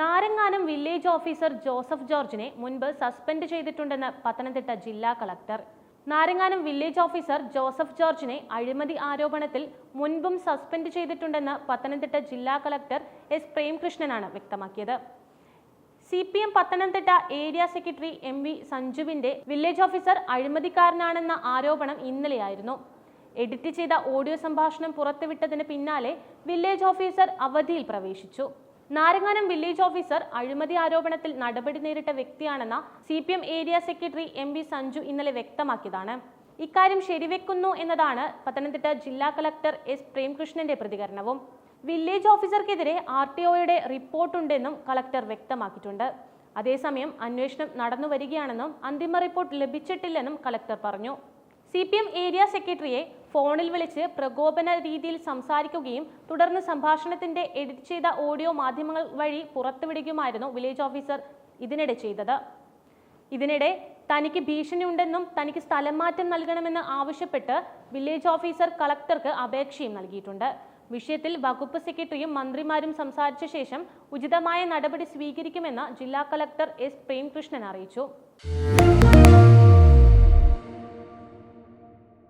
Naranganam village officer Joseph ജോർജിനെ മുൻപ് suspend ചെയ്തിട്ടുണ്ടെന്ന് പത്തനംതിട്ട ജില്ലാ collector. Naranganam village officer Joseph ജോർജിനെ അഴിമതി ആരോപണത്തിൽ മുൻപും സസ്പെൻഡ് ചെയ്തിട്ടുണ്ടെന്ന് പത്തനംതിട്ട ജില്ലാ കളക്ടർ എസ് പ്രേംകൃഷ്ണനാണ് വ്യക്തമാക്കിയത്. C P M Pathanamthitta area secretary M V സഞ്ജുവിന്റെ വില്ലേജ് ഓഫീസർ അഴിമതിക്കാരനാണെന്ന ആരോപണം ഇന്നലെയായിരുന്നു. എഡിറ്റ് ചെയ്ത ഓഡിയോ സംഭാഷണം പുറത്തുവിട്ടതിന് പിന്നാലെ വില്ലേജ് ഓഫീസർ അവധിയിൽ പ്രവേശിച്ചു. നാരങ്ങാനം വില്ലേജ് ഓഫീസർ അഴിമതി ആരോപണത്തിൽ നടപടി നേരിട്ട വ്യക്തിയാണെന്ന C P M area secretary M V Sanju ഇന്നലെ വ്യക്തമാക്കിയതാണ്. ഇക്കാര്യം ശരിവെക്കുന്നു എന്നതാണ് പത്തനംതിട്ട ജില്ലാ കളക്ടർ എസ് പ്രേംകൃഷ്ണന്റെ പ്രതികരണവും. വില്ലേജ് ഓഫീസർക്കെതിരെ ആർ ടി ഒയുടെ റിപ്പോർട്ടുണ്ടെന്നും കളക്ടർ വ്യക്തമാക്കിയിട്ടുണ്ട്. അതേസമയം അന്വേഷണം നടന്നുവരികയാണെന്നും അന്തിമ റിപ്പോർട്ട് ലഭിച്ചിട്ടില്ലെന്നും കളക്ടർ പറഞ്ഞു. സി പി എം ഏരിയ സെക്രട്ടറിയെ ഫോണിൽ വിളിച്ച് പ്രകോപന രീതിയിൽ സംസാരിക്കുകയും തുടർന്ന് സംഭാഷണത്തിന്റെ എഡിറ്റ് ചെയ്ത ഓഡിയോ മാധ്യമങ്ങൾ വഴി പുറത്തുവിടുകയുമായിരുന്നു വില്ലേജ് ഓഫീസർ ഇതിനിടെ ചെയ്തത്. ഇതിനിടെ തനിക്ക് ഭീഷണിയുണ്ടെന്നും തനിക്ക് സ്ഥലം മാറ്റം നൽകണമെന്ന് ആവശ്യപ്പെട്ട് വില്ലേജ് ഓഫീസർ കളക്ടർക്ക് അപേക്ഷയും നൽകിയിട്ടുണ്ട്. വിഷയത്തിൽ വകുപ്പ് സെക്രട്ടറിയും മന്ത്രിമാരും സംസാരിച്ച ശേഷം ഉചിതമായ നടപടി സ്വീകരിക്കുമെന്ന് ജില്ലാ കളക്ടർ എസ് പ്രേംകൃഷ്ണൻ അറിയിച്ചു.